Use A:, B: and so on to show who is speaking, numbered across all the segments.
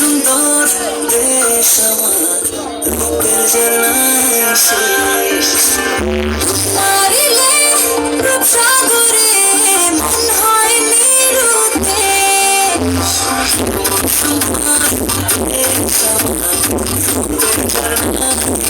A: সুন্দর দেশ আমার রূপের
B: মারিলে মন হয় নিরুতে।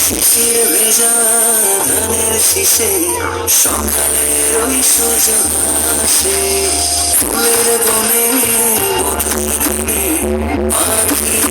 A: শিশির ভেজা ধানের শীষে সকালের ওই সূর্য আসে ফুলের বনে বনে পাখির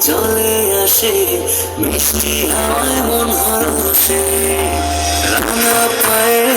A: চলে আসে মিষ্টি হাওয়ায় মন হরসে রাঙা পায়ে